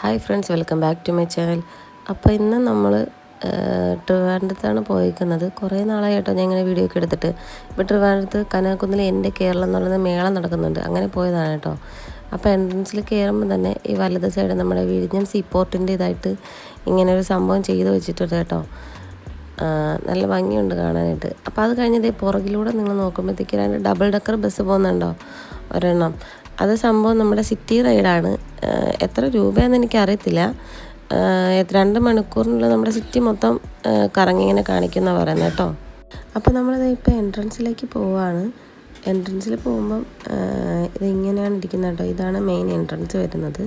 Hi friends welcome back to my channel. അപ്പോൾ ഇന്ന് നമ്മൾ ട്രിവാൻഡ്രത്താണ് പോയിരിക്കുന്നത് കുറേ നാളായി കേട്ടോ ഞാൻ ഇങ്ങനെ വീഡിയോ ഒക്കെ എടുത്തിട്ട്. ഇപ്പോൾ ട്രിവാൻഡ്രത്ത് കനകക്കുന്നിൽ എന്റെ കേരളം എന്ന് പറയുന്ന മേളം നടക്കുന്നുണ്ട്. അങ്ങനെ പോയതാണ് കേട്ടോ. അപ്പോൾ എൻട്രൻസിൽ കയറുമ്പോൾ തന്നെ ഈ വലത് സൈഡ് നമ്മുടെ വിഴിഞ്ഞം സീപോർട്ടിന്റെ ഇതായിട്ട് ഇങ്ങനെ ഒരു സംഭവം ചെയ്തു വെച്ചിട്ടുണ്ട് കേട്ടോ. നല്ല ഭംഗിയുണ്ട് കാണാനായിട്ട്. അപ്പോൾ അത് കഴിഞ്ഞത് പുറകിലൂടെ നിങ്ങൾ നോക്കുമ്പോഴത്തേക്ക് രണ്ട് ഡബിൾ ഡക്കർ ബസ് പോകുന്നുണ്ടോ? ഒരെണ്ണം. അത് സംഭവം നമ്മുടെ സിറ്റി റൈഡാണ് എത്ര രൂപയാണെന്ന് എനിക്കറിയത്തില്ല. രണ്ട് മണിക്കൂറിനുള്ളിൽ നമ്മുടെ സിറ്റി മൊത്തം കറങ്ങിങ്ങനെ കാണിക്കുന്ന പറയുന്നത് കേട്ടോ. അപ്പോൾ നമ്മളത് ഇപ്പോൾ എൻട്രൻസിലേക്ക് പോവുകയാണ് എൻട്രൻസിൽ പോകുമ്പം ഇതിങ്ങനെയാണ് ഇരിക്കുന്നത് കേട്ടോ. ഇതാണ് മെയിൻ എൻട്രൻസ് വരുന്നത്.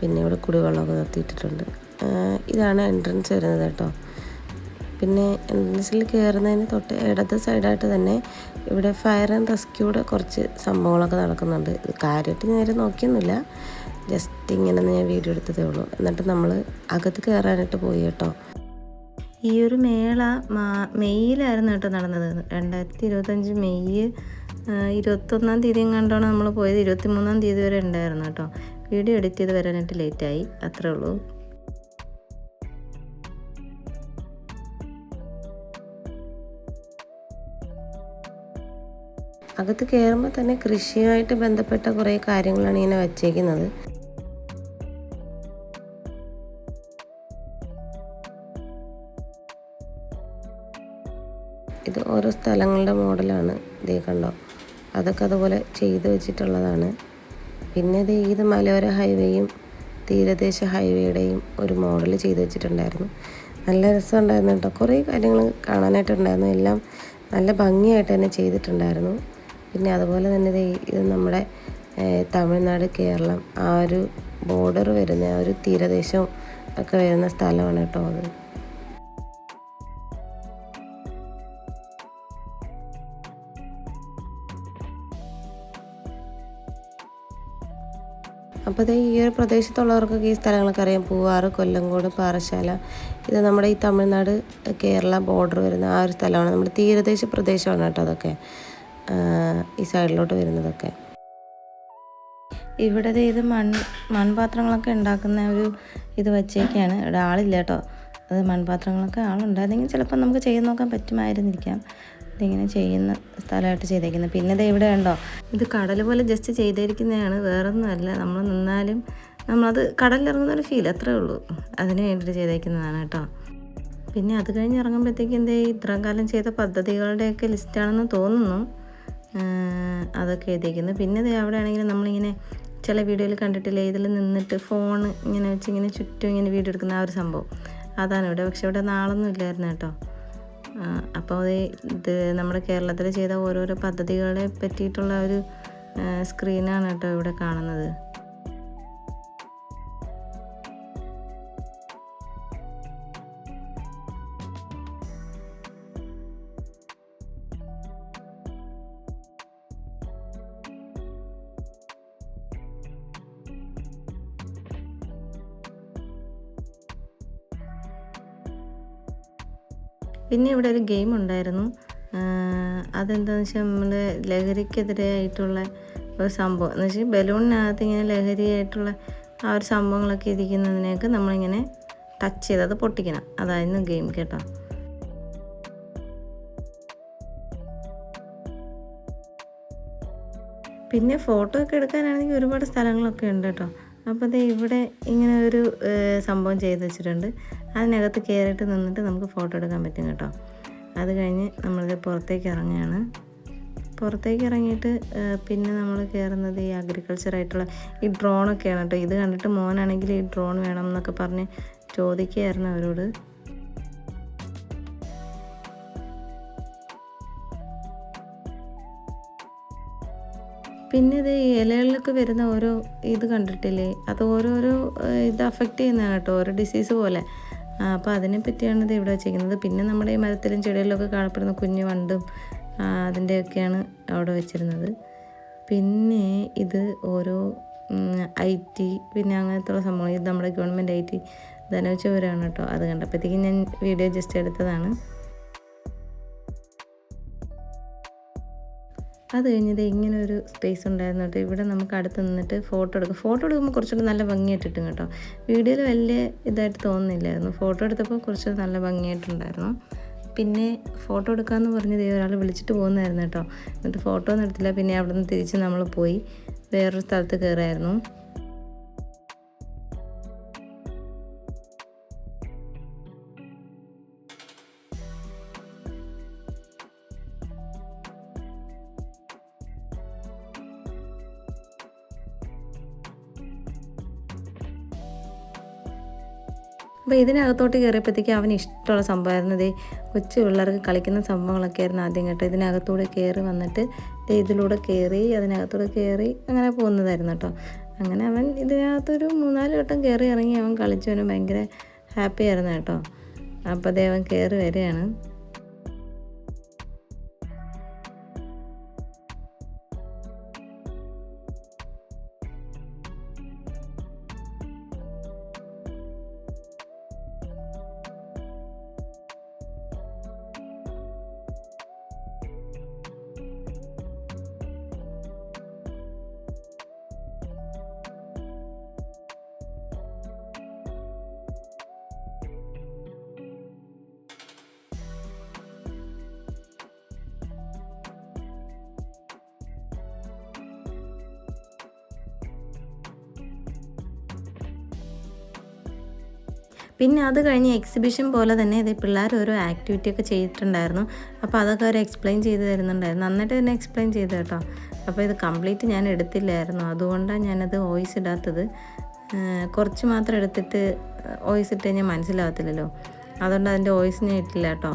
പിന്നെ ഇവിടെ കുടിവെള്ളമൊക്കെ നിർത്തിയിട്ടിട്ടുണ്ട്. ഇതാണ് എൻട്രൻസ് വരുന്നത് കേട്ടോ. പിന്നെ എൻട്രൻസിൽ കയറുന്നതിന് തൊട്ട് ഇടത് സൈഡായിട്ട് തന്നെ ഇവിടെ ഫയർ ആൻഡ് റെസ്ക്യൂടെ കുറച്ച് സംഭവങ്ങളൊക്കെ നടക്കുന്നുണ്ട്. ഇത് കാര്യമായിട്ട് നേരെ നോക്കിയൊന്നുമില്ല. ജസ്റ്റ് ഇങ്ങനെ ഞാൻ വീഡിയോ എടുത്തതേ ഉള്ളൂ. എന്നിട്ട് നമ്മൾ അകത്ത് കയറാനായിട്ട് പോയി കേട്ടോ. ഈ ഒരു മേള മെയ്യിലായിരുന്നു കേട്ടോ നടന്നത്. രണ്ടായിരത്തി ഇരുപത്തഞ്ച് മെയ് ഇരുപത്തൊന്നാം തീയതി കണ്ടാണ് നമ്മൾ പോയത്. ഇരുപത്തി മൂന്നാം തീയതി വരെ ഉണ്ടായിരുന്നു കേട്ടോ. വീഡിയോ എഡിറ്റ് ചെയ്ത് വരാനായിട്ട് ലേറ്റായി. അത്രേ ഉള്ളൂ. അകത്ത് കയറുമ്പോൾ തന്നെ കൃഷിയുമായിട്ട് ബന്ധപ്പെട്ട കുറേ കാര്യങ്ങളാണ് ഇങ്ങനെ വച്ചേക്കുന്നത്. ഇത് ഓരോ സ്ഥലങ്ങളുടെ മോഡലാണ് ഇതേ കണ്ടോ? അതൊക്കെ അതുപോലെ ചെയ്ത് വെച്ചിട്ടുള്ളതാണ്. പിന്നെ ഇത് ഇത് മലയോര ഹൈവേയും തീരദേശ ഹൈവേയുടെയും ഒരു മോഡൽ ചെയ്ത് വെച്ചിട്ടുണ്ടായിരുന്നു. നല്ല രസമുണ്ടായിരുന്നു കേട്ടോ. കുറേ കാര്യങ്ങൾ കാണാനായിട്ടുണ്ടായിരുന്നു. എല്ലാം നല്ല ഭംഗിയായിട്ട് തന്നെ ചെയ്തിട്ടുണ്ടായിരുന്നു. പിന്നെ അതുപോലെ തന്നെ ഇത് ഇത് നമ്മുടെ തമിഴ്നാട് കേരളം ആ ഒരു ബോർഡർ വരുന്ന ആ ഒരു തീരദേശവും ഒക്കെ വരുന്ന സ്ഥലമാണ് കേട്ടോ അത്. അപ്പോൾ ഈ ഒരു പ്രദേശത്തുള്ളവർക്കൊക്കെ ഈ സ്ഥലങ്ങളൊക്കെ അറിയാം. പൂവാറ് കൊല്ലംകോട് പാറശാല ഇത് നമ്മുടെ ഈ തമിഴ്നാട് കേരള ബോർഡർ വരുന്ന ആ ഒരു സ്ഥലമാണ്. നമ്മുടെ തീരദേശ പ്രദേശമാണ് കേട്ടോ അതൊക്കെ. ഈ സൈഡിലോട്ട് വരുന്നതൊക്കെ. ഇവിടെ ഇത് മൺ മൺപാത്രങ്ങളൊക്കെ ഉണ്ടാക്കുന്ന ഒരു ഇത് വച്ചേക്കാണ്. ഇവിടെ ആളില്ല കേട്ടോ അത് മൺപാത്രങ്ങളൊക്കെ ആളുണ്ടായിരുന്നെങ്കിൽ ചിലപ്പോൾ നമുക്ക് ചെയ്ത് നോക്കാൻ പറ്റുമായിരുന്നിരിക്കാം. ഇതിങ്ങനെ ചെയ്യുന്ന സ്ഥലമായിട്ട് ചെയ്തേക്കുന്നത്. പിന്നെ ഇത് ഇവിടെ ഉണ്ടോ? ഇത് കടൽ പോലെ ജസ്റ്റ് ചെയ്തിരിക്കുന്നതാണ്. വേറൊന്നുമല്ല നമ്മൾ നിന്നാലും നമ്മളത് കടലിലിറങ്ങുന്ന ഒരു ഫീൽ അത്രേ ഉള്ളൂ. അതിന് വേണ്ടിയിട്ട് ചെയ്തേക്കുന്നതാണ് കേട്ടോ പിന്നെ അത് കഴിഞ്ഞ് ഇറങ്ങുമ്പോഴത്തേക്കും എന്തേ ഇത്രയും കാലം ചെയ്ത പദ്ധതികളുടെയൊക്കെ ലിസ്റ്റാണെന്ന് തോന്നുന്നു. അതൊക്കെ എഴുതിയിരിക്കുന്നത് പിന്നെ അവിടെ ആണെങ്കിൽ നമ്മളിങ്ങനെ ചില വീഡിയോയിൽ കണ്ടിട്ടില്ലേ ഇതിൽ നിന്നിട്ട് ഫോൺ ഇങ്ങനെ വെച്ച് ഇങ്ങനെ ചുറ്റും ഇങ്ങനെ വീഡിയോ എടുക്കുന്ന ആ ഒരു സംഭവം. അതാണ് ഇവിടെ. പക്ഷെ ഇവിടെ നാളൊന്നും ഇല്ലായിരുന്നു കേട്ടോ. അപ്പോൾ അത് ഇത് നമ്മുടെ കേരളത്തിൽ ചെയ്ത ഓരോരോ പദ്ധതികളെ പറ്റിയിട്ടുള്ള ഒരു സ്ക്രീനാണ് കേട്ടോ ഇവിടെ കാണുന്നത്. പിന്നെ ഇവിടെ ഒരു ഗെയിം ഉണ്ടായിരുന്നു. അതെന്താണെന്ന് വെച്ചാൽ നമ്മുടെ ലഹരിക്കെതിരെ ആയിട്ടുള്ള ഒരു സംഭവം. എന്ന് വെച്ചാൽ ബലൂണിനകത്ത് ഇങ്ങനെ ലഹരിയായിട്ടുള്ള ആ ഒരു സംഭവങ്ങളൊക്കെ ഇരിക്കുന്നതിനെയൊക്കെ നമ്മളിങ്ങനെ ടച്ച് ചെയ്ത് അത് പൊട്ടിക്കണം. അതായിരുന്നു ഗെയിം കേട്ടോ. പിന്നെ ഫോട്ടോ ഒക്കെ എടുക്കാനാണെങ്കിൽ ഒരുപാട് സ്ഥലങ്ങളൊക്കെ ഉണ്ട് കേട്ടോ. അപ്പോൾ ദേ ഇവിടെ ഇങ്ങനെ ഒരു സംഭവം ചെയ്ത് വെച്ചിട്ടുണ്ട്. അതിനകത്ത് കയറിയിട്ട് നിന്നിട്ട് നമുക്ക് ഫോട്ടോ എടുക്കാൻ പറ്റും കേട്ടോ. അത് കഴിഞ്ഞ് നമ്മളിത് പുറത്തേക്ക് ഇറങ്ങുകയാണ്. പുറത്തേക്ക് ഇറങ്ങിയിട്ട് പിന്നെ നമ്മൾ കയറുന്നത് ഈ അഗ്രികൾച്ചർ ആയിട്ടുള്ള ഈ ഡ്രോണൊക്കെയാണ് കേട്ടോ. ഇത് കണ്ടിട്ട് മോനാണെങ്കിൽ ഈ ഡ്രോൺ വേണം എന്നൊക്കെ പറഞ്ഞ് ചോദിക്കുകയായിരുന്നു അവരോട്. പിന്നെ ഇത് ഇലകളിലൊക്കെ വരുന്ന ഓരോ ഇത് കണ്ടിട്ടില്ലേ? അത് ഓരോരോ ഇത് അഫക്റ്റ് ചെയ്യുന്നതാണ് കേട്ടോ ഓരോ ഡിസീസ് പോലെ. അപ്പോൾ അതിനെ പറ്റിയാണ് ഇത് ഇവിടെ വെച്ചിരിക്കുന്നത്. പിന്നെ നമ്മുടെ ഈ മരത്തിലും ചെടികളിലൊക്കെ കാണപ്പെടുന്ന കുഞ്ഞു വണ്ടും അതിന്റെയൊക്കെയാണ് അവിടെ വെച്ചിരുന്നത്. പിന്നെ ഇത് ഓരോ ഐ ടി പിന്നെ അങ്ങനത്തെ സംഭവം ഇത് നമ്മുടെ ഗവൺമെന്റ് ഐ ടി ധനോച്ചവരാണ് കേട്ടോ. അത് കണ്ടപ്പോഴത്തേക്കും ഞാൻ വീഡിയോ ജസ്റ്റ് എടുത്തതാണ്. അത് കഴിഞ്ഞത് ഇങ്ങനെ ഒരു സ്പേസ് ഉണ്ടായിരുന്നു കേട്ടോ. ഇവിടെ നമുക്ക് അടുത്ത് നിന്നിട്ട് ഫോട്ടോ എടുക്കാം. ഫോട്ടോ എടുക്കുമ്പോൾ കുറച്ചുകൂടി നല്ല ഭംഗിയായിട്ട് കിട്ടും. കേട്ടോ വീഡിയോയിൽ വലിയ ഇതായിട്ട് തോന്നുന്നില്ലായിരുന്നു. ഫോട്ടോ എടുത്തപ്പോൾ കുറച്ചുകൂടി നല്ല ഭംഗിയായിട്ടുണ്ടായിരുന്നു. പിന്നെ ഫോട്ടോ എടുക്കാമെന്ന് പറഞ്ഞത് ഒരാൾ വിളിച്ചിട്ട് പോകുന്നതായിരുന്നു കേട്ടോ. എന്നിട്ട് ഫോട്ടോ ഒന്നും എടുത്തില്ല. പിന്നെ അവിടെ നിന്ന് തിരിച്ച് നമ്മൾ പോയി വേറൊരു സ്ഥലത്ത് കയറായിരുന്നു അപ്പോൾ ഇതിനകത്തോട്ട് കയറിയപ്പോഴത്തേക്ക് അവന് ഇഷ്ടമുള്ള സംഭവമായിരുന്നു. ദേ കൊച്ചു പിള്ളേർക്ക് കളിക്കുന്ന സംഭവങ്ങളൊക്കെ ആയിരുന്നു ആദ്യം കേട്ടോ ഇതിനകത്തൂടെ കയറി വന്നിട്ട് ഇതിലൂടെ കയറി അതിനകത്തൂടെ കയറി അങ്ങനെ പോകുന്നതായിരുന്നു കേട്ടോ. അങ്ങനെ അവൻ ഇതിനകത്തൊരു മൂന്നാൽ വട്ടം കയറി ഇറങ്ങി അവൻ കളിച്ചവനും ഭയങ്കര ഹാപ്പി ആയിരുന്നു കേട്ടോ. അപ്പോൾ അതേ അവൻ കയറി വരികയാണ്. പിന്നെ അത് കഴിഞ്ഞ് എക്സിബിഷൻ പോലെ തന്നെ ഇത് പിള്ളേർ ഓരോ ആക്ടിവിറ്റി ഒക്കെ ചെയ്തിട്ടുണ്ടായിരുന്നു. അപ്പോൾ അതൊക്കെ അവർ എക്സ്പ്ലെയിൻ ചെയ്ത് തരുന്നുണ്ടായിരുന്നു. നന്നായിട്ട് തന്നെ എക്സ്പ്ലെയിൻ ചെയ്ത് കേട്ടോ. അപ്പോൾ ഇത് കംപ്ലീറ്റ് ഞാൻ എടുത്തില്ലായിരുന്നു. അതുകൊണ്ടാണ് ഞാനത് വോയിസ് ഇടാത്തത്. കുറച്ച് മാത്രം എടുത്തിട്ട് വോയിസ് ഇട്ട് കഴിഞ്ഞാൽ മനസ്സിലാവത്തില്ലല്ലോ. അതുകൊണ്ട് അതിന്റെ വോയിസ് ഞാൻ ഇട്ടില്ല കേട്ടോ.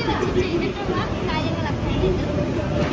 Saya melihat saya.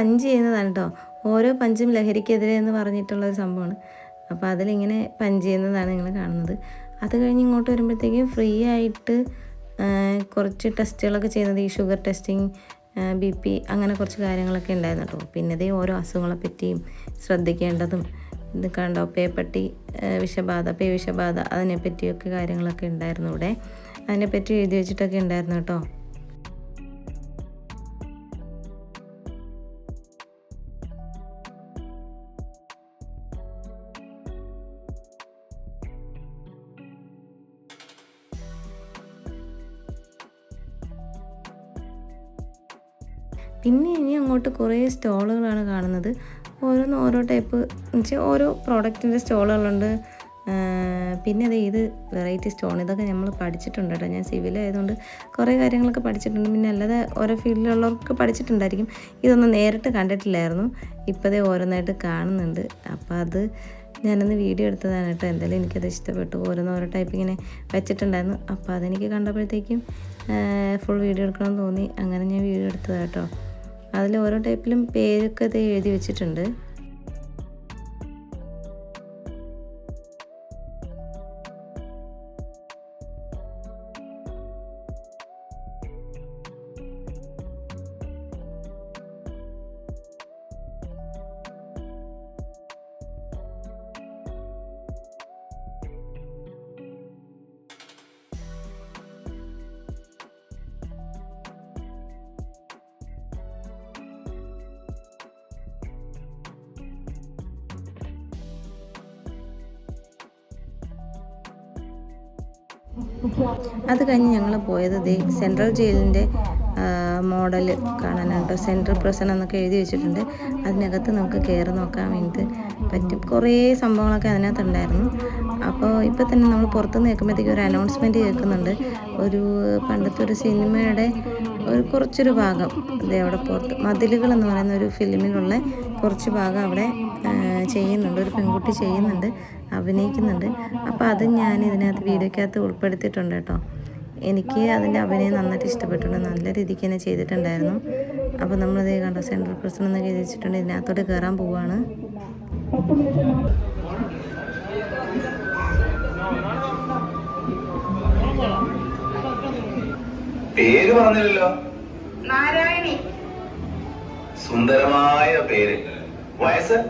പഞ്ച് ചെയ്യുന്നതാണ് കേട്ടോ ഓരോ പഞ്ചും ലഹരിക്കെതിരെ എന്ന് പറഞ്ഞിട്ടുള്ളൊരു സംഭവമാണ്. അപ്പോൾ അതിലിങ്ങനെ പഞ്ച് ചെയ്യുന്നതാണ് നിങ്ങൾ കാണുന്നത്. അത് കഴിഞ്ഞ് ഇങ്ങോട്ട് വരുമ്പോഴത്തേക്കും ഫ്രീ ആയിട്ട് കുറച്ച് ടെസ്റ്റുകളൊക്കെ ചെയ്യുന്നത് ഈ ഷുഗർ ടെസ്റ്റിങ് ബി പി അങ്ങനെ കുറച്ച് കാര്യങ്ങളൊക്കെ ഉണ്ടായിരുന്നു കേട്ടോ പിന്നെ ഇതേ ഓരോ അസുഖങ്ങളെ പറ്റിയും ശ്രദ്ധിക്കേണ്ടതും ഇത് കണ്ടോ പേപ്പട്ടി വിഷബാധ പേ വിഷബാധ അതിനെപ്പറ്റിയൊക്കെ കാര്യങ്ങളൊക്കെ ഉണ്ടായിരുന്നു ഇവിടെ. അതിനെപ്പറ്റി എഴുതി വെച്ചിട്ടൊക്കെ ഉണ്ടായിരുന്നു കേട്ടോ പിന്നെ ഇനി അങ്ങോട്ട് കുറേ സ്റ്റോളുകളാണ് കാണുന്നത്. ഓരോന്ന് ഓരോ ടൈപ്പ്. വെച്ചാൽ ഓരോ പ്രോഡക്റ്റിന്റെ സ്റ്റോളുകളുണ്ട്. പിന്നെ അത് ഏത് വെറൈറ്റി സ്റ്റോൺ. ഇതൊക്കെ നമ്മൾ പഠിച്ചിട്ടുണ്ട് കേട്ടോ. ഞാൻ സിവിലായതുകൊണ്ട് കുറേ കാര്യങ്ങളൊക്കെ പഠിച്ചിട്ടുണ്ട്. പിന്നെ അല്ലാതെ ഓരോ ഫീൽഡിലുള്ളവർക്ക് പഠിച്ചിട്ടുണ്ടായിരിക്കും. ഇതൊന്നും നേരിട്ട് കണ്ടിട്ടില്ലായിരുന്നു. ഇപ്പോഴേ ഓരോന്നായിട്ട് കാണുന്നുണ്ട്. അപ്പോൾ അത് ഞാനൊന്ന് വീഡിയോ എടുത്തതാണ് കേട്ടോ. എന്തായാലും എനിക്കത് ഇഷ്ടപ്പെട്ടു. ഓരോന്ന് ഓരോ ടൈപ്പ് ഇങ്ങനെ വെച്ചിട്ടുണ്ടായിരുന്നു. അപ്പോൾ അതെനിക്ക് കണ്ടപ്പോഴത്തേക്കും ഫുൾ വീഡിയോ എടുക്കണമെന്ന് തോന്നി. അങ്ങനെ ഞാൻ വീഡിയോ എടുത്തതാണ് കേട്ടോ. അതിൽ ഓരോ ടൈപ്പിലും പേരൊക്കെ ഇത് എഴുതി വെച്ചിട്ടുണ്ട്. അത് കഴിഞ്ഞ് ഞങ്ങൾ പോയത് ദേ സെൻട്രൽ ജയിലിന്റെ മോഡൽ കാണാനുണ്ട് സെൻട്രൽ പ്രസൻ എന്നൊക്കെ എഴുതി വെച്ചിട്ടുണ്ട്. അതിനകത്ത് നമുക്ക് കയറി നോക്കാൻ വേണ്ടിയിട്ട് പറ്റും. കുറേ സംഭവങ്ങളൊക്കെ അതിനകത്തുണ്ടായിരുന്നു. അപ്പോൾ ഇപ്പോൾ തന്നെ നമ്മൾ പുറത്തുനിന്ന് കേൾക്കുമ്പോഴത്തേക്കും ഒരു അനൗൺസ്മെന്റ് കേൾക്കുന്നുണ്ട്. ഒരു പണ്ടത്തെ ഒരു സിനിമയുടെ ഒരു കുറച്ചൊരു ഭാഗം അവിടെ പുറത്ത് മതിലുകൾ എന്ന് പറയുന്ന ഒരു ഫിലിമിലുള്ള കുറച്ച് ഭാഗം അവിടെ ചെയ്യുന്നുണ്ട്. ഒരു പെൺകുട്ടി ചെയ്യുന്നുണ്ട് അഭിനയിക്കുന്നുണ്ട്. അപ്പോൾ അത് ഞാൻ ഇതിനകത്ത് വീഡിയോക്കകത്ത് ഉൾപ്പെടുത്തിയിട്ടുണ്ട് കേട്ടോ. എനിക്ക് അതിന്റെ അഭിനയം നന്നായിട്ട് ഇഷ്ടപ്പെട്ടിട്ടുണ്ട്. നല്ല രീതിക്ക് തന്നെ ചെയ്തിട്ടുണ്ടായിരുന്നു. അപ്പോൾ നമ്മളിത് കണ്ടോ സെൻട്രൽ പ്രസൻ എന്നൊക്കെ എഴുതി ഇതിനകത്തോട്ട് കയറാൻ പോവുകയാണ് പേര് പറഞ്ഞില്ലല്ലോ. നാരായണി. സുന്ദരമായ പേര്. വയസ്സ്?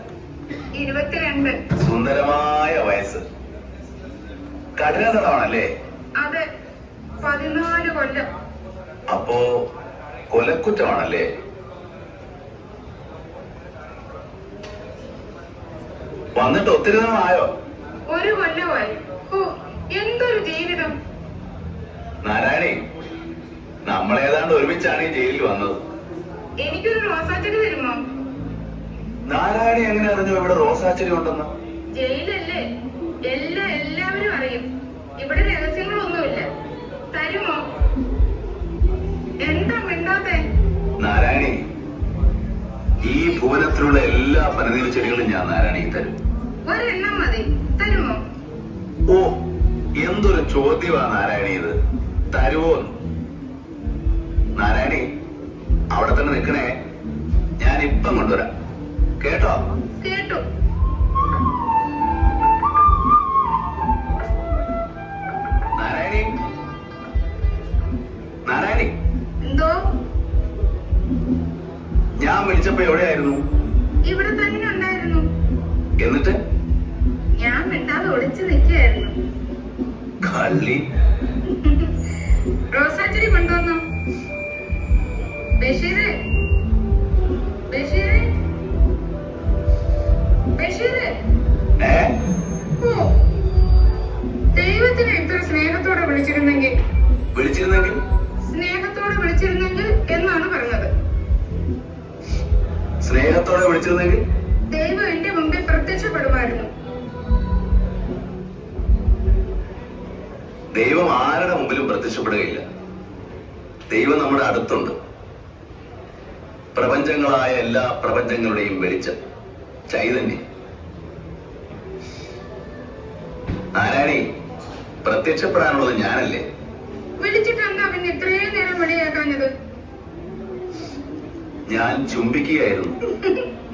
ഇരുപത്തിരണ്ട്. സുന്ദരമായ വയസ്സ്. കഠിനതടമാണല്ലേ അതെ പതിനാല് കൊല്ലം. അപ്പോ കൊലക്കുറ്റമാണല്ലേ? വന്നിട്ട് ഒത്തിരി നാളായോ? ഒരു കൊല്ലമായി. ഓ എന്തൊരു ജീവിതം. നാരായണി നമ്മളേതാണ്ട് ഒരുമിച്ചാണ് ഈ ജയിലിൽ വന്നത്. എനിക്കൊരു റോസാച്ചെടി തരുമോ? നാരായണി എങ്ങനെ അറിഞ്ഞു ഇവിടെ റോസാച്ചെടി ഉണ്ടെന്ന്? ജയിലല്ലേ? എല്ലാ എല്ലാവരും അറിയും. ഇവിടെ രഹസ്യങ്ങളൊന്നുമില്ല. തരുമോ? എന്താ മിണ്ടാത്തെ? നാരായണി ഈ ഭുവനത്തിലുള്ള എല്ലാ പനനീർ ചെടികളും ഞാൻ നാരായണി തരും. ഒരെണ്ണം മതി. തരുമോ? ഓ എന്തൊരു ചോദ്യമാണ് നാരായണി ഇത്. തരുവോ നാരായണി അവിടെ തന്നെ നിൽക്കണേ. ഞാൻ ഇപ്പം കൊണ്ടുവരാം. കേട്ടോ? കേട്ടു. നാരായണി? നാരായണി? എന്തോ? ഞാൻ വിളിച്ചപ്പോ എവിടെയായിരുന്നു? ഇവിടെ തന്നെ ഉണ്ടായിരുന്നു. എന്നിട്ട്? ഞാൻ മിണ്ടാതെ ഒളിച്ചു നിൽക്കുകയായിരുന്നു. കള്ളി. ബഷീറ്. ബഷീറ്. ബഷീറ്. ഏ? ഓ. ദൈവത്തിനെ ഇത്ര സ്നേഹത്തോടെ വിളിച്ചിരുന്നെങ്കിൽ. വിളിച്ചിരുന്നെങ്കിൽ? സ്നേഹത്തോടെ വിളിച്ചിരുന്നെങ്കിൽ എന്നാണ് പറഞ്ഞത്. സ്നേഹത്തോടെ വിളിച്ചിരുന്നെങ്കിൽ? ദൈവം എന്റെ മുമ്പിൽ പ്രത്യക്ഷപ്പെടുമായിരുന്നു. ദൈവം ആരുടെ മുമ്പിലും പ്രത്യക്ഷപ്പെടുകയില്ല. ദൈവം നമ്മുടെ അടുത്തുണ്ട്. പ്രപഞ്ചങ്ങളായ എല്ലാ പ്രപഞ്ചങ്ങളുടെയും വെളിച്ചം. ചൈതന്യം. നാരായണി പ്രത്യക്ഷപ്പെടാനുള്ളത് ഞാനല്ലേ? പിന്നെ ഇത്രയും നേരം ഞാൻ ചുംബിക്കുകയായിരുന്നു.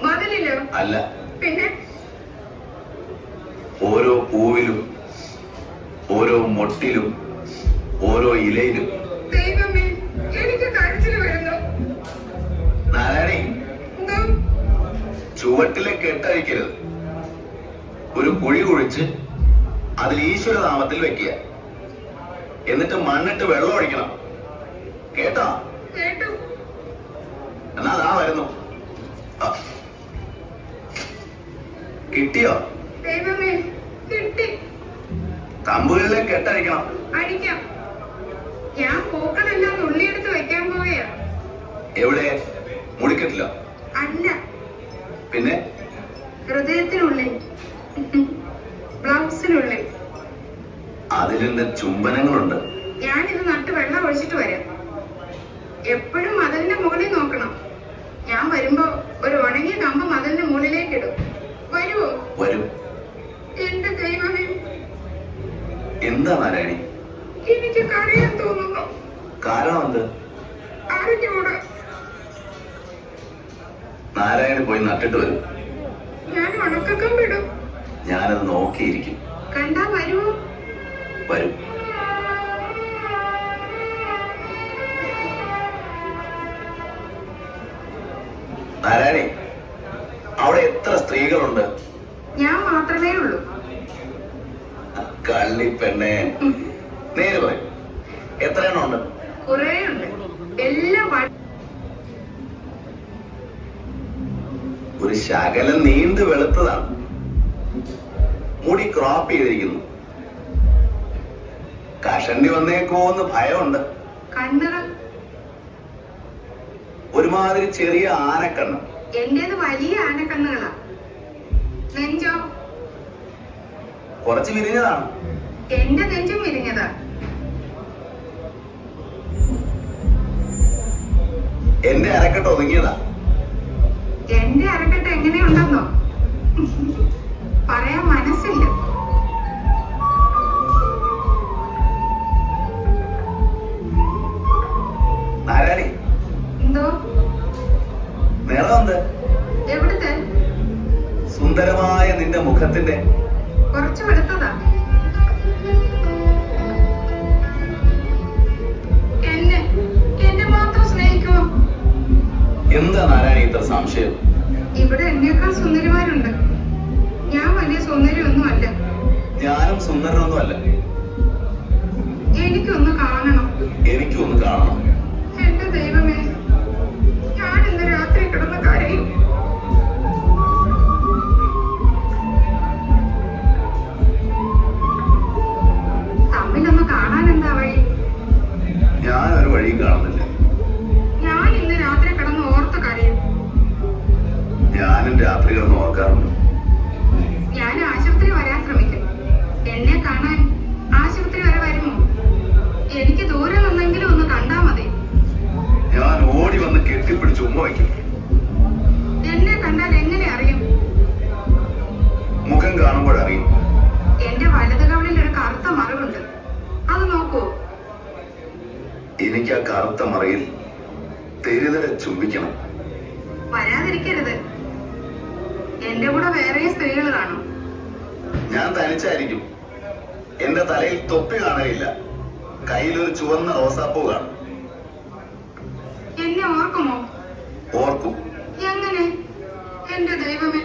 മതിലില്ലോ അല്ല. പിന്നെ? ഓരോ പൂവിലും ഓരോ മൊട്ടിലും ഓരോ ഇലയിലും. നാരായണി ചുവട്ടിലെ കെട്ടഴിക്കരുത്. ഒരു കുഴി കുഴിച്ച് അതിൽ ഈശ്വരനാമത്തിൽ വെക്കുക. എന്നിട്ട് മണ്ണിട്ട് വെള്ളം ഒഴിക്കണം. കേട്ടോ? എന്നാ അതാ വരുന്നു. കിട്ടിയോ? തമ്പുകളിലെ കെട്ടഴിക്കണം. അടിക്കാം. ഞാൻ പൂക്കളെല്ലാം നുള്ളിയെടുത്ത് വെക്കാൻ പോവുകയാ. എവിടെ? മുടിക്കെട്ടില്ല. അല്ല. പിന്നെ? ഹൃദയത്തിനുള്ളിൽ. ബ്ലൗസിനുള്ളിൽ. അതിലെന്ത് ചുംബനങ്ങളുണ്ട്. ഞാനിത് നട്ട് വെള്ളം ഒഴിച്ചിട്ട് വരാം. എപ്പോഴും മതിലിന്റെ മുകളിൽ നോക്കണം. ഞാൻ വരുമ്പോ ഒരു ഉണങ്ങിയ കമ്പ് മതിലിന്റെ മുകളിലേക്ക് ഇടും. വരുമോ വരും. എന്റെ ദൈവമേ. എന്താ നാരായണി? എനിക്ക് കരയാൻ തോന്നുന്നു. കാരണം എന്ത്? അറിഞ്ഞൂടാ നാരായണി പോയി നട്ടിട്ട് വരും. ഞാനത് നോക്കിയിരിക്കും. വരും. നാരായണി അവിടെ എത്ര സ്ത്രീകളുണ്ട്? ഞാൻ മാത്രമേ ഉള്ളൂ. കള്ളിപ്പെണ്ണെ. നേര് പറയും. എത്ര എണ്ണം ഉണ്ട്? കുറേ ഉണ്ട് എല്ലാം ഒരു ശകലം നീണ്ടു വെളുത്തതാണ്. മുടി ക്രോപ്പ് ചെയ്തിരിക്കുന്നു. കഷണ്ടി വന്നേക്കോന്ന് ഭയമുണ്ട്. കണ്ണുകൾ ഒരുമാതിരി ചെറിയ ആനക്കണ്ണ്. എന്റേത് വലിയ ആനക്കണ്ണുകളാ. നെഞ്ചോ? കുറച്ച് വിരിഞ്ഞതാണ്. എന്റെ നെഞ്ചും വിരിഞ്ഞതാ. എന്റെ അരക്കെട്ട് ഒതുങ്ങിയതാ. എന്റെ അരക്കെട്ട് എങ്ങനെയുണ്ടെന്നോ? പറയാൻ മനസ്സില്ല. എന്തോ? എവിടുത്തെ? സുന്ദരമായ നിന്റെ മുഖത്തിന്റെ കുറച്ച് വെളുത്തതാ ഇത്ര സംശയം? ഇവിടെ എന്നേക്കാൾ സുന്ദരിമാരുണ്ട്. ഞാൻ വലിയ സുന്ദരിയൊന്നും അല്ല ഞാനും സുന്ദരനൊന്നും അല്ല എനിക്കൊന്ന് കാണണം. എനിക്കൊന്ന് കാണണം. എന്റെ ദൈവമേ ഞാൻ ഇന്ന് രാത്രി കിടന്ന് കരയും. തമ്മിലൊന്ന് കാണാൻ എന്താ വഴി? ഞാൻ ഒരു വഴിയും കാണുന്നില്ല. ഞാനും രാത്രി കിടന്ന് ഓർക്കാറുണ്ട് ഞാൻ ആശുപത്രി വരാൻ ശ്രമിക്കും. എന്നെ കാണാൻ ആശുപത്രി വരെ വരുമോ? എനിക്ക് ദൂരെ നിന്നെങ്കിലും ഒന്ന് കണ്ടാ മതി. ഞാൻ ഓടി വന്ന് കെട്ടിപ്പിടിച്ച് ഉമ്മ വയ്ക്കും. എന്നെ കണ്ടാൽ എങ്ങനെ അറിയും? മുഖം കാണുമ്പോഴറിയും എന്റെ വലത് കവിളിൽ ഒരു കറുത്ത മറവുണ്ട്. അത് നോക്കൂ. എനിക്ക് ആ കറുത്ത മറയിൽ തെരുതരെ ചുംബിക്കണം. വരാതിരിക്കരുത്. എന്റെ കൂടെ വേറെ സ്ത്രീകൾ കാണും. ഞാൻ തനിച്ചായിരിക്കും. എന്റെ തലയിൽ തൊപ്പി കാണുകയില്ല കയ്യിലൊരു ചുവന്ന റോസാപ്പൂ കാണും. എന്നെ ഓർക്കുമോ? ഓർക്കും. എങ്ങനെ? എന്റെ ദൈവമേ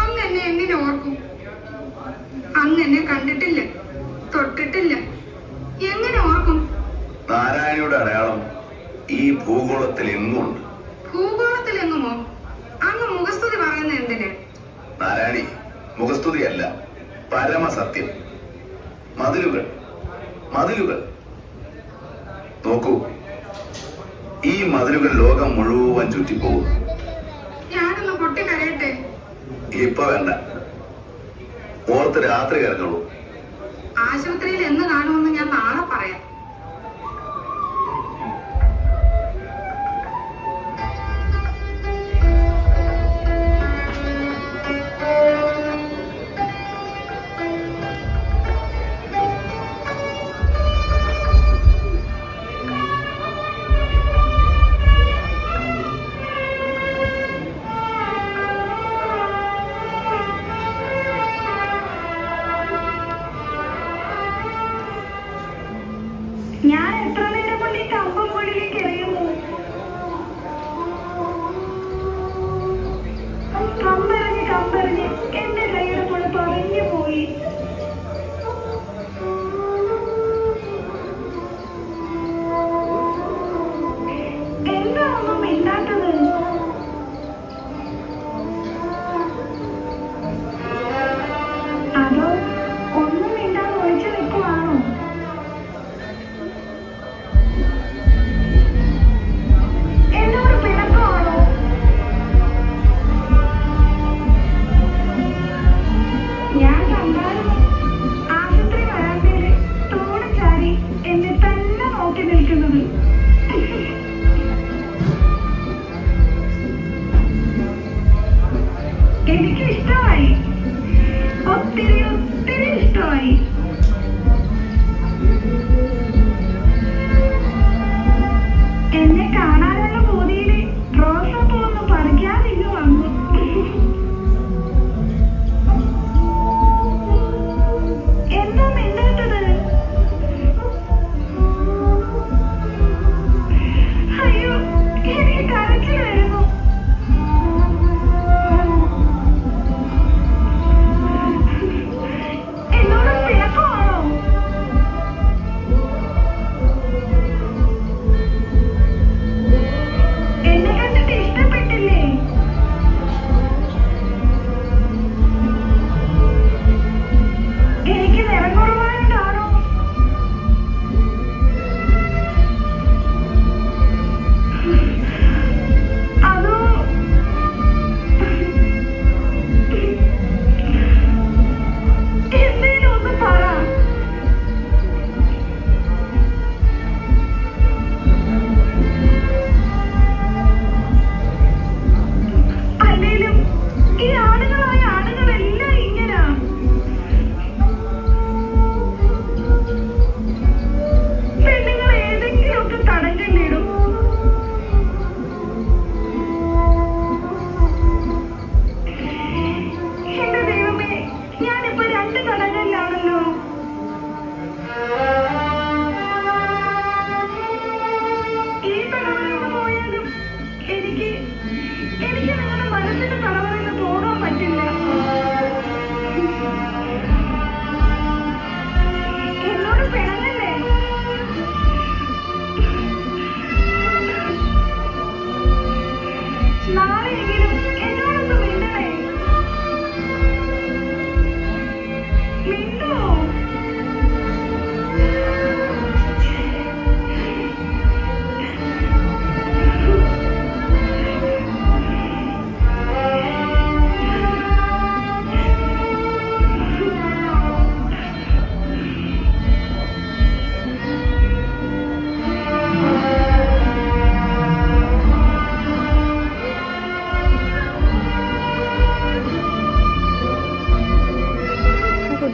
അങ്ങ് എന്നെ എങ്ങനെ ഓർക്കും? അങ്ങ് എന്നെ കണ്ടിട്ടില്ല തൊട്ടിട്ടില്ല. എങ്ങനെ ഓർക്കും? നാരായണിയുടെ അടയാളം ഈ ഭൂഗോളത്തിൽ എങ്ങുണ്ട് ഭൂഗോളത്തിൽ എങ്ങുമോ അങ്ങ് മുഖസ്തുതി പറയുന്ന എന്തിന്? നാരായണി മുഖസ്തുതിയല്ല പരമസത്യം. മതിലുകൾ മതിലുകൾ. നോക്കൂ ഈ മതിലുകൾ ലോകം മുഴുവൻ ചുറ്റിപ്പോകും ഞാനൊന്ന് പൊട്ടിക്കരയട്ടെ ഇപ്പൊ വേണ്ട. ഓർത്ത് രാത്രി കരഞ്ഞോളൂ. ആശുപത്രിയിൽ എന്ന് കാണുമെന്ന് ഞാൻ നാളെ പറയാം.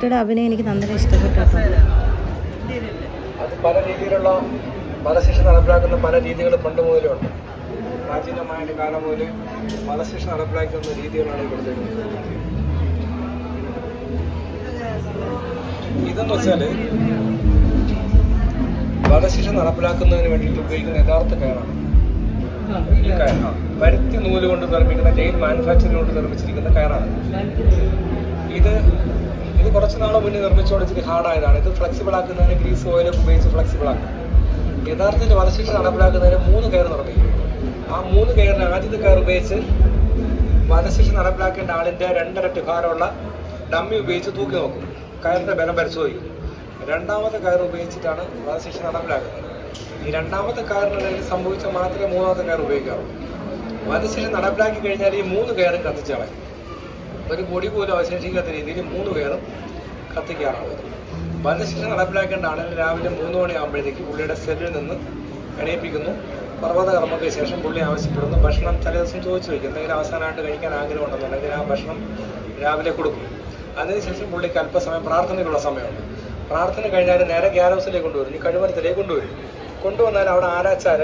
കുട്ടിയുടെ അഭിനയം എനിക്ക് നന്നായി ഇഷ്ടപ്പെട്ടു അത് പല രീതിയിലുള്ള വധശിക്ഷ നടപ്പിലാക്കുന്ന പല രീതികളും പണ്ട് മുതലേ ഉണ്ട്. പ്രാചീനമായ കാലം മുതൽ വധശിക്ഷ നടപ്പിലാക്കുന്ന രീതികളാണ് കൊടുത്തിരിക്കുന്നത്. ഇതെന്ന് വെച്ചാൽ വധശിക്ഷ നടപ്പിലാക്കുന്നതിന് വേണ്ടിയിട്ട് ഉപയോഗിക്കുന്ന യഥാർത്ഥ കയറാണ്. പരുത്തി നൂൽ കൊണ്ട് നിർമ്മിക്കുന്ന ജയിൽ മാനുഫാക്ചറിംഗ് കൊണ്ട് നിർമ്മിച്ചിരിക്കുന്ന കയറാണ്. ഇത് ഇത് കുറച്ച് നാൾ മുന്നേ നിർമ്മിച്ചുകൊണ്ട് ഇച്ചിരി ഹാർഡായതാണ്. ഇത് ഫ്ലെക്സിബിൾ ആക്കുന്നതിന് ഗ്രീസ് ഓയിൽ ഉപയോഗിച്ച് ഫ്ലെക്സിബിൾ ആക്കും. യഥാർത്ഥത്തിൽ വധശിക്ഷ നടപ്പിലാക്കുന്നതിന് മൂന്ന് കയർ നിർമ്മിക്കും. ആ മൂന്ന് കയറിന് ആദ്യത്തെ കയർ ഉപയോഗിച്ച് വധശിക്ഷ നടപ്പിലാക്കേണ്ട ആളിന്റെ രണ്ടരട്ടി ഭാരമുള്ള ഡമ്മി ഉപയോഗിച്ച് തൂക്കി നോക്കും. കയറിന്റെ ബലം പരിശോധിക്കും. രണ്ടാമത്തെ കയർ ഉപയോഗിച്ചിട്ടാണ് വധശിക്ഷ നടപ്പിലാക്കുന്നത്. ഈ രണ്ടാമത്തെ കയറിനിടയിൽ സംഭവിച്ച മാത്രമേ മൂന്നാമത്തെ കയർ ഉപയോഗിക്കാറുള്ളൂ വധശിക്ഷ നടപ്പിലാക്കി കഴിഞ്ഞാൽ ഈ മൂന്ന് കയറും കത്തിച്ചു കളയും. ഒരു പൊടി പോലും അവശേഷിക്കാത്ത രീതിയിൽ മൂന്ന് പേരും കത്തിക്കാറാണ് വധശിക്ഷ നടപ്പിലാക്കേണ്ട ആളുകൾ രാവിലെ മൂന്ന് മണിയാകുമ്പോഴത്തേക്ക് പുള്ളിയുടെ സെല്ലിൽ നിന്ന് എണീപ്പിക്കുന്നു. പർവത കർമ്മത്തിന് ശേഷം പുള്ളി ആവശ്യപ്പെടുന്നു. ഭക്ഷണം ചില ദിവസം ചോദിച്ചു വയ്ക്കും. എന്തെങ്കിലും അവസാനമായിട്ട് കഴിക്കാൻ ആഗ്രഹം ഉണ്ടെന്നുണ്ടെങ്കിൽ ആ ഭക്ഷണം രാവിലെ കൊടുക്കും. അതിനുശേഷം പുള്ളിക്ക് അല്പസമയം പ്രാർത്ഥനയ്ക്കുള്ള സമയമുണ്ട്. പ്രാർത്ഥന കഴിഞ്ഞാൽ നേരെ ഗ്യാർ ഹൗസിലേക്ക് കൊണ്ടുവരും. ഈ കഴിമരത്തിലേക്ക് കൊണ്ടുവരും. കൊണ്ടുവന്നാൽ അവിടെ ആരാച്ചാർ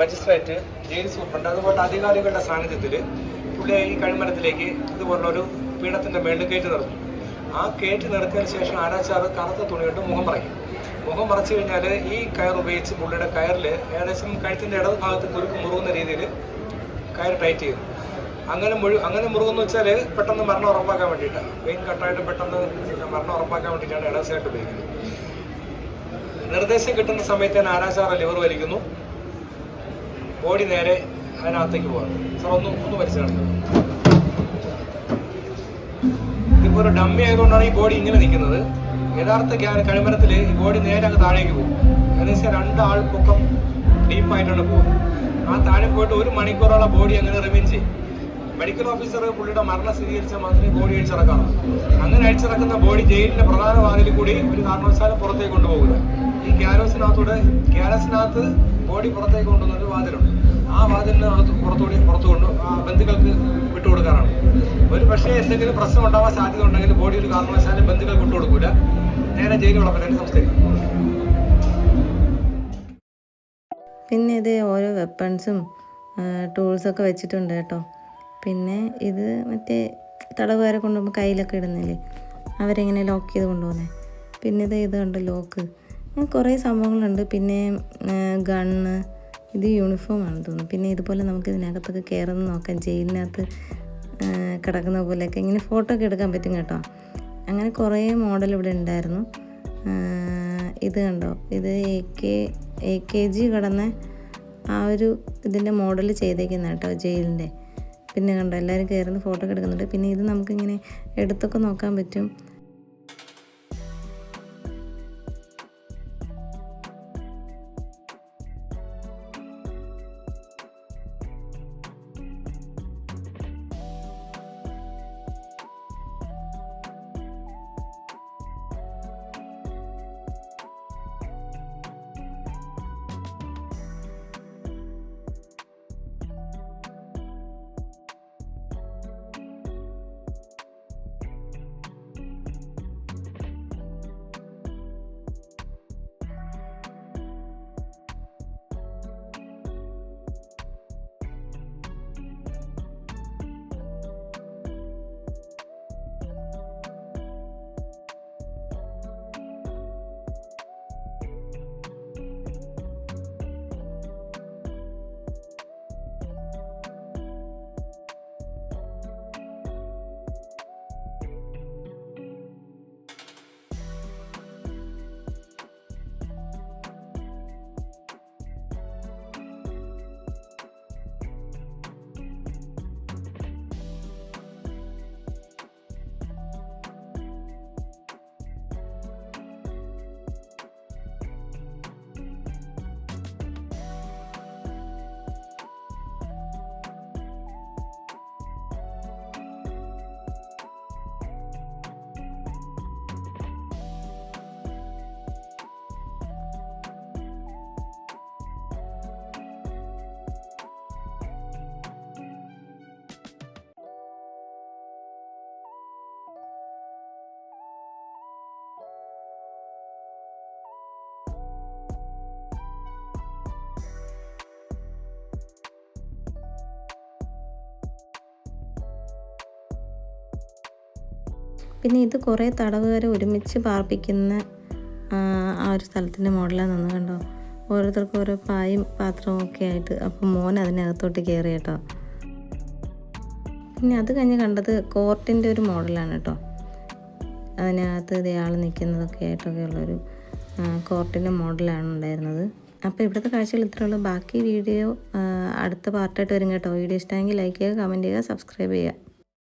മജിസ്ട്രേറ്റ് ജയിൽ സൂപ്രണ്ട് അതുപോലെ അധികാരികളുടെ സാന്നിധ്യത്തിൽ ഈ കഴിമരത്തിലേക്ക് ഇതുപോലുള്ളൊരു പീഠത്തിന്റെ മേളിൽ കയറ്റി നിർത്തും ആ കയറ്റി നിർത്തിയതിന് ശേഷം ആരാച്ചാർ കറുത്ത തുണി കൊണ്ട് മുഖം മറയ്ക്കും. മുഖം മറച്ചു കഴിഞ്ഞാൽ ഈ കയർ ഉപയോഗിച്ച് പുള്ളിയുടെ കയറിൽ ഏകദേശം കഴുത്തിന്റെ ഇടത് ഭാഗത്ത് കുരുക്ക് മുറുകുന്ന രീതിയിൽ കയർ ടൈറ്റ് ചെയ്യും അങ്ങനെ മുഴു അങ്ങനെ മുറുകുന്ന വെച്ചാൽ പെട്ടെന്ന് മരണം ഉറപ്പാക്കാൻ വേണ്ടിയിട്ടാണ് വെയിൻ കട്ടായിട്ട് പെട്ടെന്ന് മരണം ഉറപ്പാക്കാൻ വേണ്ടിയിട്ടാണ് സൈഡ് ഉപയോഗിക്കുന്നത്. നിർദ്ദേശം കിട്ടുന്ന സമയത്ത് തന്നെ ആരാചാറ ലിവർ വലിക്കുന്നു. ബോഡി നേരെ അതിനകത്തേക്ക് പോകാം. സാർ ഒന്ന് ഒന്ന് വലിച്ചു കാണിക്കുന്നു ഒരു ഡമ്മി ആയതുകൊണ്ടാണ് ഈ ബോഡി ഇങ്ങനെ നിൽക്കുന്നത്. യഥാർത്ഥ കഴിമരത്തിൽ ഈ ബോഡി നേരെ അങ്ങ് താഴേക്ക് പോകും. ഏകദേശം രണ്ടാൾ പൊക്കം ഡീപ്പായിട്ടാണ് പോകുന്നത്. ആ താഴെ പോയിട്ട് ഒരു മണിക്കൂറോളം ബോഡി അങ്ങനെ റിമൈൻ ചെയ്യും. മെഡിക്കൽ ഓഫീസർ പുള്ളിയുടെ മരണം സ്ഥിരീകരിച്ചാൽ മാത്രമേ ബോഡി അഴിച്ചിറക്കാവൂ. അങ്ങനെ അഴിച്ചിറക്കുന്ന ബോഡി ജയിലിന്റെ പ്രധാന വാതിൽ കൂടി ഒരു കാരണവശാലും പുറത്തേക്ക് കൊണ്ടുപോകില്ല ഈ ക്യാരോസിനകത്തൂടെ ക്യാരസിനകത്ത് ബോഡി പുറത്തേക്ക് കൊണ്ടുവന്ന ഒരു വാതിലുണ്ട്. ആ വാതിലിനകത്ത് പുറത്തുകൂടി പുറത്തു കൊണ്ട് ബന്ധുക്കൾക്ക് വിട്ടുകൊടുക്കാറാണ്. ഒരു പക്ഷേ എന്തെങ്കിലും പ്രശ്നം ഉണ്ടാവാൻ സാധ്യത ഉണ്ടെങ്കിൽ ബോഡി ഒരു കാരണവശാലും ബന്ധുക്കൾക്ക് വിട്ടുകൊടുക്കൂല. നേരെ ജയിലിൽ വളപ്പിലേക്ക് സംസ്കരിക്കും പിന്നെ ഇത് ഓരോ വെപ്പൺസും ടൂൾസൊക്കെ വെച്ചിട്ടുണ്ട് കേട്ടോ. പിന്നെ ഇത് മറ്റേ തടവുകാരെ കൊണ്ടുപോകുമ്പോൾ കയ്യിലൊക്കെ ഇടുന്നില്ലേ? അവരെങ്ങനെ ലോക്ക് ചെയ്ത് കൊണ്ടുപോകുന്നത് പിന്നെ ഇത് ഇതുണ്ട് ലോക്ക് കുറേ സംഭവങ്ങളുണ്ട്. പിന്നെ ഗണ്ണ് ഇത് യൂണിഫോം ആണെന്ന് തോന്നുന്നു. പിന്നെ ഇതുപോലെ നമുക്ക് ഇതിനകത്തൊക്കെ കയറുന്ന നോക്കാം. ജയിലിനകത്ത് കിടക്കുന്ന പോലെയൊക്കെ. ഇങ്ങനെ ഫോട്ടോ ഒക്കെ എടുക്കാൻ പറ്റും കേട്ടോ. അങ്ങനെ കുറേ മോഡൽ ഇവിടെ ഉണ്ടായിരുന്നു. ഇത് കണ്ടോ? ഇത് A K A K G കടന്ന ആ ഒരു ഇതിന്റെ മോഡൽ ചെയ്തേക്കുന്ന കേട്ടോ ജയിലിന്റെ പിന്നെ കണ്ടോ? എല്ലാവരും കയറുന്ന ഫോട്ടോ ഒക്കെ എടുക്കുന്നുണ്ട്. പിന്നെ ഇത് നമുക്കിങ്ങനെ എടുത്തൊക്കെ നോക്കാൻ പറ്റും. പിന്നെ ഇത് കുറേ തടവുകാരെ ഒരുമിച്ച് പാർപ്പിക്കുന്ന ആ, ഒരു സ്ഥലത്തിന്റെ മോഡലാണ് നിന്ന് കണ്ടോ? ഓരോരുത്തർക്കും ഓരോ പായും പാത്രവും ഒക്കെ ആയിട്ട് അപ്പം മോൻ അതിനകത്തോട്ട് കയറി കേട്ടോ. പിന്നെ അത് കഴിഞ്ഞ് കണ്ടത് കോർട്ടിന്റെ ഒരു മോഡലാണ് കേട്ടോ. അതിനകത്ത് ഇതയാൾ നിൽക്കുന്നതൊക്കെ ആയിട്ടൊക്കെ ഉള്ളൊരു കോർട്ടിന്റെ മോഡലാണ് ഉണ്ടായിരുന്നത്. അപ്പോൾ ഇവിടുത്തെ കാഴ്ചകൾ ഇത്രയേ ഉള്ളൂ. ബാക്കി വീഡിയോ അടുത്ത പാർട്ടായിട്ട് വരും കേട്ടോ. വീഡിയോ ഇഷ്ടമെങ്കിൽ ലൈക്ക് ചെയ്യുക കമന്റ് ചെയ്യുക സബ്സ്ക്രൈബ് ചെയ്യുക.